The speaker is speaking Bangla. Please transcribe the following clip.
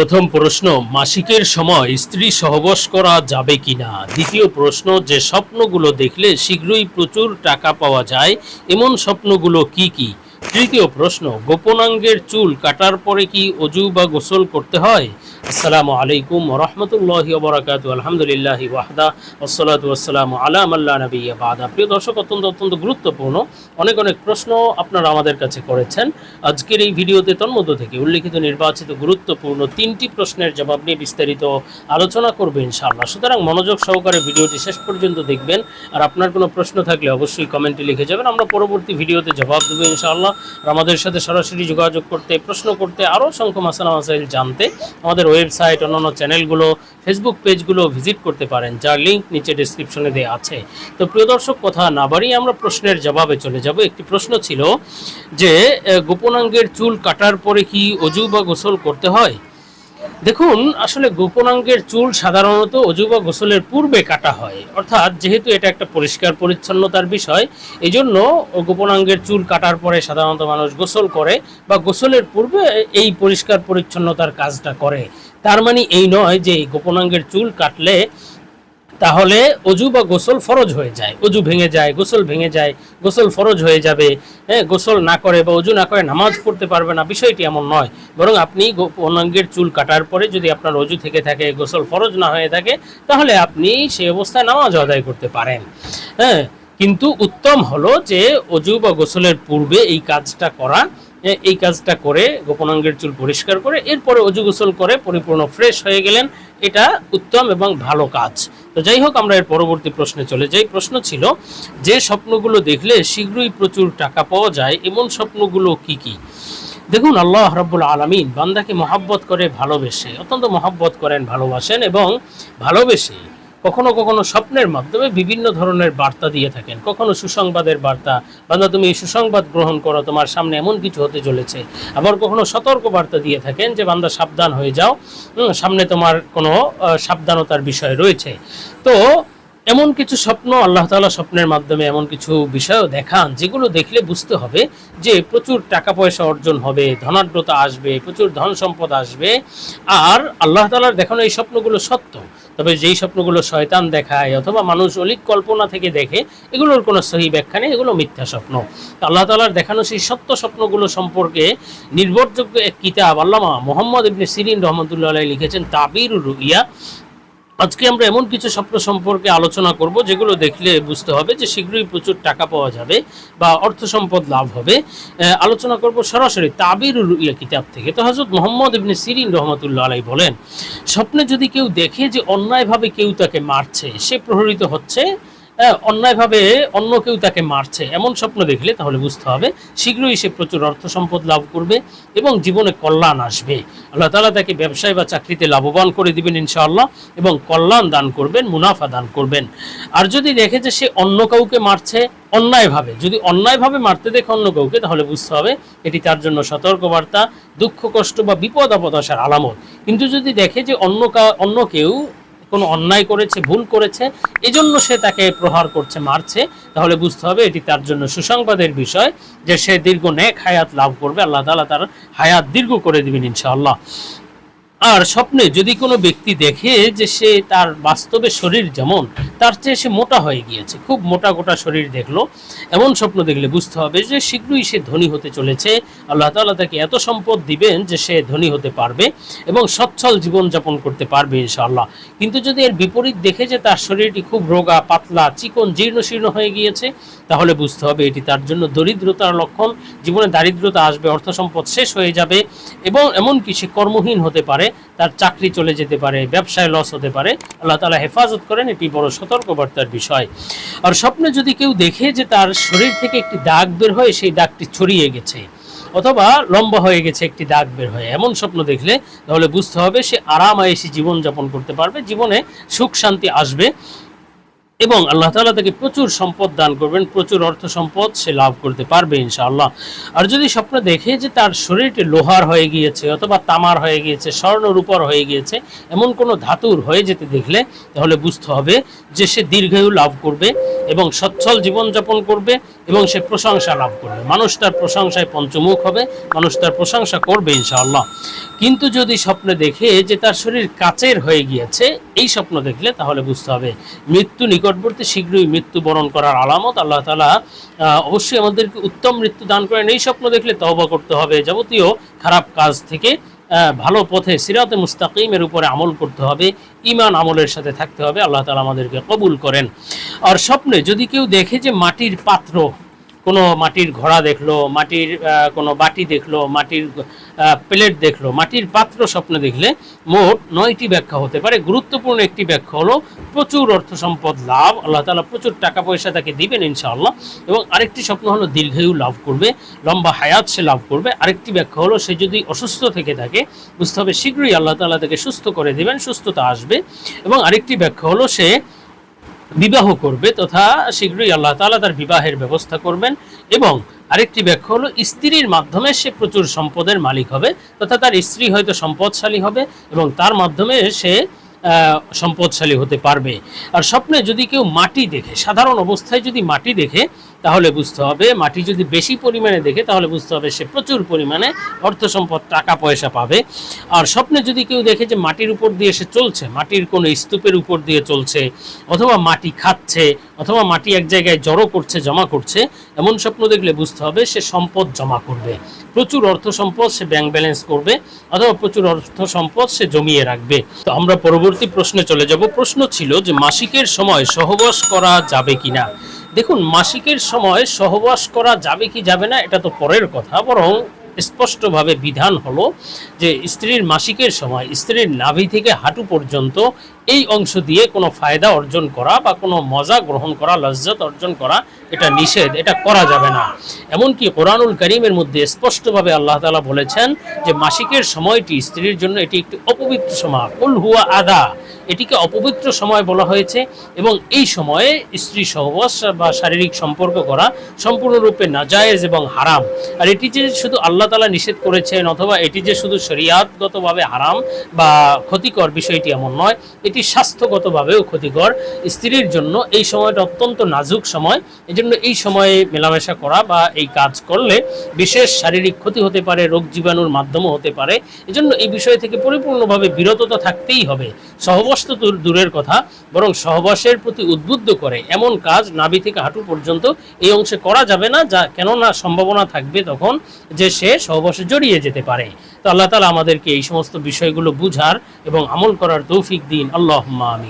প্রথম প্রশ্ন, মাসিকের সময় স্ত্রী সহবাস করা যাবে কিনা? দ্বিতীয় প্রশ্ন, যে স্বপ্নগুলো দেখলে শীঘ্রই প্রচুর টাকা পাওয়া যায়, এমন স্বপ্নগুলো কি কি? তৃতীয় প্রশ্ন, গোপনাঙ্গের চুল কাটার পরে কি অজু বা গোসল করতে হয়? আসসালামু আলাইকুম রহমতুল্লাহ বরাকাত আলহামদুলিল্লাহ ওয়াহদা ওসলাত ওয়াসালাম আলাম আল্লাহ নবী বাদা। প্রিয় দর্শক, অত্যন্ত অত্যন্ত গুরুত্বপূর্ণ, অনেক অনেক প্রশ্ন আপনারা আমাদের কাছে করেছেন। আজকের এই ভিডিওতে তন্মধ্য থেকে উল্লেখিত নির্বাচিত গুরুত্বপূর্ণ তিনটি প্রশ্নের জবাব নিয়ে বিস্তারিত আলোচনা করবে ইনশাআল্লাহ। সুতরাং মনোযোগ সহকারে ভিডিওটি শেষ পর্যন্ত দেখবেন। আর আপনার কোনো প্রশ্ন থাকলে অবশ্যই কমেন্টে লিখে যাবেন। আমরা পরবর্তী ভিডিওতে জবাব দেবো ইনশাআল্লাহ। আর আমাদের সাথে সরাসরি যোগাযোগ করতে, প্রশ্ন করতে আরও অসংখ্য মাসালা মাসাইল জানতে আমাদের ওয়েবসাইট, অন্যান্য চ্যানেলগুলো, ফেসবুক পেজগুলো ভিজিট করতে পারেন, যার লিঙ্ক নিচে ডিসক্রিপশনে দেওয়া আছে। তো প্রিয় দর্শক, কথা না বাড়িয়ে আমরা প্রশ্নের জবাবে চলে যাব। একটি প্রশ্ন ছিল যে গোপনাঙ্গের চুল কাটার পরে কি অজু বা গোসল করতে হয়? দেখুন, আসলে গোপনাঙ্গের চুল সাধারণত অজু বা গোসলের পূর্বে কাটা হয়। অর্থাৎ যেহেতু এটা একটা পরিষ্কার, পরিচ্ছন্নতার বিষয় এই জন্য গোপনাঙ্গের চুল কাটার পরে সাধারণত মানুষ গোসল করে বা গোসলের পূর্বে এই পরিষ্কার, পরিচ্ছন্নতার কাজটা করে। তার মানে এই নয় যে গোপনাঙ্গের চুল কাটলে তাহলে অজু বা গোসল ফরজ হয়ে যায়। অজু ভেঙে যায়, গোসল ভেঙে যায়, গোসল ফরজ হয়ে যাবে। হ্যাঁ গোসল না করে বা অজু না করে নামাজ পড়তে পারবে না, বিষয়টি এমন নয়। বরং আপনি অনাঙ্গের চুল কাটার পরে যদি আপনার অজু থেকে থাকে, গোসল ফরজ না হয়ে থাকে, তাহলে আপনি সেই অবস্থায় নামাজ আদায় করতে পারেন। হ্যাঁ কিন্তু উত্তম হলো যে অজু বা গোসলের পূর্বে এই কাজটা করা এই কাজটা করে, গোপনাঙ্গের চুল পরিষ্কার করে, এরপরে অজু গোসল করে, পরিপূর্ণ ফ্রেশ হয়ে গেলেন, এটা উত্তম এবং ভালো কাজ। তো যাই হোক, আমরা এর পরবর্তী প্রশ্নে চলে যাই। প্রশ্ন ছিল, যে স্বপ্নগুলো দেখলে শীঘ্রই প্রচুর টাকা পাওয়া যায়, এমন স্বপ্নগুলো কি কি? দেখুন, আল্লাহ রব্বুল আলমিন বান্দাকে মহাব্বত করে ভালোবেসে, অত্যন্ত মহাব্বত করেন, ভালোবাসেন এবং ভালোবেসে কখনো কখনো স্বপ্নের মাধ্যমে বিভিন্ন ধরনের বার্তা দিয়ে থাকেন। কখনো সুসংবাদের বার্তা বান্দা তুমি এই সুসংবাদ গ্রহণ করো, তোমার সামনে এমন কিছু হতে চলেছে। আবার কখনো সতর্ক বার্তা দিয়ে থাকেন যে, বান্দা, সাবধান হয়ে যাও। সামনে তোমার কোনো সাবধানতার বিষয় রয়েছে। তো এমন কিছু স্বপ্ন আল্লাহ তাআলা স্বপ্নের মাধ্যমে এমন কিছু বিষয়ও দেখান, যেগুলো দেখলে বুঝতে হবে যে, প্রচুর টাকা পয়সা অর্জন হবে, ধনাঢ্যতা আসবে, প্রচুর ধন সম্পদ আসবে। আর আল্লাহ তাআলার দেখানো এই স্বপ্নগুলো সত্য। তবে যেই স্বপ্নগুলো শয়তান দেখায় অথবা মানুষ অলিক কল্পনা থেকে দেখে, এগুলোর কোনো সহি ব্যাখ্যা নেই, এগুলো মিথ্যা স্বপ্ন। আল্লাহ তালার দেখানো সেই সত্য স্বপ্নগুলো সম্পর্কে নির্ভরযোগ্য এক কিতাব আল্লামা মোহাম্মদ ইবনে সিরিন রহমতুল্লাহ লিখেছেন তাবির রুইয়া। আজকে আমরা এমন কিছু স্বপ্ন সম্পর্কে আলোচনা করব, যেগুলো দেখলে বুঝতে হবে যে শীঘ্রই প্রচুর টাকা পাওয়া যাবে বা অর্থ সম্পদ লাভ হবে। আলোচনা করব সরাসরি তাবির ইয়া কিতাব থেকে। তো হজরত মোহাম্মদ ইবনে সিরিন রহমতুল্লা আলাই বলেন, স্বপ্নে যদি কেউ দেখে যে অন্যায়ভাবে কেউ তাকে মারছে, সে প্রহরিত হচ্ছে অন্যায়ভাবে অন্য কেউ তাকে মারছে। এমন স্বপ্ন দেখলে তাহলে বুঝতে হবে, শীঘ্রই সে প্রচুর অর্থ সম্পদ লাভ করবে এবং জীবনে কল্যাণ আসবে। আল্লাহ তালা তাকে ব্যবসায় বা চাকরিতে লাভবান করে দিবেন ইনশাআল্লাহ এবং কল্যাণ দান করবেন, মুনাফা দান করবেন। আর যদি দেখে যে সে অন্য কাউকে মারছে অন্যায়ভাবে, যদি অন্যায়ভাবে মারতে দেখে অন্য কাউকে, তাহলে বুঝতে হবে এটি তার জন্য সতর্কবার্তা, দুঃখ, কষ্ট বা বিপদ আপদ আসার আলামত। কিন্তু যদি দেখে যে অন্য অন্য কেউ কোনো অন্যায় করেছে, ভুল করেছে, এজন্য সে তাকে প্রহার করছে, মারছে। তাহলে বুঝতে হবে এটি তার জন্য সুসংবাদের বিষয় যে সে দীর্ঘ নেক হায়াত লাভ করবে। আল্লাহ তালা তার হায়াত দীর্ঘ করে দেবেন ইনশাআল্লাহ। আর স্বপ্নে যদি কোনো ব্যক্তি দেখে যে সে তার বাস্তবে শরীর যেমন, তার চেয়ে সে মোটা হয়ে গিয়েছে, খুব মোটা গোটা শরীর দেখল, এমন স্বপ্ন দেখলে বুঝতে হবে যে শীঘ্রই সে ধনী হতে চলেছে। আল্লাহ তাআলা তাকে এত সম্পদ দিবেন যে সে ধনী হতে পারবে এবং সচ্ছল জীবনযাপন করতে পারবে ইনশাআল্লাহ। কিন্তু যদি এর বিপরীত দেখে যে তার শরীরটি খুব রোগা, পাতলা, চিকন জীর্ণ শীর্ণ হয়ে গিয়েছে তাহলে বুঝতে হবে এটি তার জন্য দরিদ্রতার লক্ষণ। জীবনে দারিদ্রতা আসবে অর্থ সম্পদ শেষ হয়ে যাবে এবং এমনকি সে কর্মহীন হতে পারে, তার চাকরি চলে যেতে পারে, ব্যবসায় লস হতে পারে। আল্লাহ তালা হেফাজত করেন, এটি বড় সতর্কবার্তার বিষয়। আর স্বপ্নে যদি কেউ দেখে যে তার শরীর থেকে একটি দাগ বের হয়ে সেই দাগটি ছড়িয়ে গেছে অথবা লম্বা হয়ে গেছে একটি দাগ বের হয়ে, এমন স্বপ্ন দেখলে তাহলে বুঝতে হবে সে আরাম আয়েসি জীবনযাপন করতে পারবে। জীবনে সুখ শান্তি আসবে। এবং আল্লাহ তাআলা তাকে প্রচুর সম্পদ দান করবেন, প্রচুর অর্থ সম্পদ সে লাভ করতে পারবে ইনশাআল্লাহ। আর যদি স্বপ্ন দেখে যে তার শরীরটি লোহার হয়ে গিয়েছে অথবা তামার হয়ে গিয়েছে স্বর্ণ রূপর হয়ে গিয়েছে, এমন কোনো ধাতুর হয়ে যেতে দেখলে তাহলে বুঝতে হবে যে সে দীর্ঘায়ু লাভ করবে এবং সচ্ছল জীবনযাপন করবে এবং সে প্রশংসা লাভ করবে। মানুষ তার প্রশংসায় পঞ্চমুখ হবে, মানুষ তার প্রশংসা করবে ইনশাআল্লাহ। কিন্তু যদি স্বপ্নে দেখে যে তার শরীর কাচের হয়ে গিয়েছে, এই স্বপ্ন দেখলে তাহলে বুঝতে হবে মৃত্যু নিকটবর্তী শীঘ্রই মৃত্যুবরণ করার আলামত। আল্লাহ তালা অবশ্যই আমাদেরকে উত্তম মৃত্যু দান করেন। এই স্বপ্ন দেখলে তহবা করতে হবে। যাবতীয় খারাপ কাজ থেকে ভালো পথে সিরাতে মুস্তাকিমের উপরে আমল করতে হবে। ইমান আমলের সাথে থাকতে হবে। আল্লাহ তালা আমাদেরকে কবুল করেন। আর স্বপ্নে যদি কেউ দেখে যে মাটির পাত্র কোনো মাটির ঘোড়া দেখল, মাটির কোনো বাটি দেখল, মাটির প্লেট দেখল, মাটির পাত্র স্বপ্নে দেখলে মোট নয়টি ব্যাখ্যা হতে পারে। গুরুত্বপূর্ণ একটি ব্যাখ্যা হলো, প্রচুর অর্থ সম্পদ লাভ, আল্লাহ তালা প্রচুর টাকা পয়সা তাকে দিবেন ইনশাআল্লাহ। এবং আরেকটি স্বপ্ন হলো, দীর্ঘায়ু লাভ করবে, লম্বা হায়াত সে লাভ করবে। আরেকটি ব্যাখ্যা হলো, সে যদি অসুস্থ থেকে থাকে, বুঝতে হবে, শীঘ্রই আল্লাহ তালা তাকে সুস্থ করে দিবেন, সুস্থতা আসবে। এবং আরেকটি ব্যাখ্যা হলো, সে বিবাহ করবে তথা শীঘ্রই আল্লাহ তালা তার বিবাহের ব্যবস্থা করবেন এবং আরেকটি ব্যাখ্যা হলো, স্ত্রীর মাধ্যমে সে প্রচুর সম্পদের মালিক হবে তথা তার স্ত্রী হয়তো সম্পদশালী হবে এবং তার মাধ্যমে সে সম্পদশালী হতে পারবে। আর স্বপ্নে যদি কেউ মাটি দেখে, সাধারণ অবস্থায় যদি মাটি দেখে, তাহলে বুঝতে হবে মাটি যদি বেশি পরিমাণে দেখে, তাহলে বুঝতে হবে সে প্রচুর পরিমাণে অর্থ সম্পদ, টাকা পয়সা পাবে। আর স্বপ্নে যদি কেউ দেখে যে মাটির উপর দিয়ে সে চলছে, মাটির কোনো স্তূপের উপর দিয়ে চলছে, অথবা মাটি খাচ্ছে অথবা মাটি এক জায়গায় জড়ো করছে, জমা করছে, এমন স্বপ্ন দেখলে বুঝতে হবে সে সম্পদ জমা করবে। প্রচুর অর্থ সম্পদ সে ব্যাংক ব্যালেন্স করবে, অথবা প্রচুর অর্থ সম্পদ সে জমিয়ে রাখবে। তো আমরা পরবর্তী প্রশ্নে চলে যাব। প্রশ্ন ছিল যে মাসিকের সময় সহবাস করা যাবে কিনা? দেখুন, মাসিকের সময় সহবাস করা যাবে কি যাবে না, এটা তো পরের কথা, বরং স্পষ্টভাবে বিধান হলো যে স্ত্রীর মাসিকের সময়, স্ত্রীর নাভি থেকে হাঁটু পর্যন্ত এই অংশ দিয়ে কোনো ফায়দা অর্জন করা বা কোনো মজা গ্রহণ করা, লজ্জত অর্জন করা, এটা নিষেধ, এটা করা যাবে না। এমনকি কোরআনুল করিমের মধ্যে স্পষ্টভাবে আল্লাহ তাআলা বলেছেন যে মাসিকের সময়টি স্ত্রীর জন্য এটি একটি অপবিত্র সময়। কুল হুয়া আদা, এটিকে অপবিত্র সময় বলা হয়েছে এবং এই সময়ে স্ত্রী সহবাস বা শারীরিক সম্পর্ক করা সম্পূর্ণরূপে নাজায়েজ এবং হারাম। আর এটি যে শুধু আল্লাহ তালা নিষেধ করেছেন অথবা এটি যে শুধু শরিয়াতগতভাবে হারাম বা ক্ষতিকর বিষয়টি এমন নয়, এটি স্বাস্থ্যগতভাবেও ক্ষতিকর। স্ত্রীর জন্য এই সময়টা অত্যন্ত নাজুক সময়। এজন্য এই সময়ে মেলামেশা করা বা এই কাজ করলে বিশেষ শারীরিক ক্ষতি হতে পারে, রোগ জীবাণুর মাধ্যমে হতে পারে। এজন্য এই বিষয় থেকে পরিপূর্ণভাবে বিরত তো থাকতেই হবে। সহবাস তো দূরের কথা, বরং সহবাসের প্রতি উদ্বুদ্ধ করে এমন কাজ নাভি থেকে হাঁটু পর্যন্ত এই অংশে করা যাবে না, যা কেননা সম্ভাবনা থাকবে তখন যে সে সহবাসে জড়িয়ে যেতে পারে। তো আল্লাহ তালা আমাদেরকে এই সমস্ত বিষয়গুলো বুঝার এবং আমল করার তৌফিক দিন। আল্লাহ আমি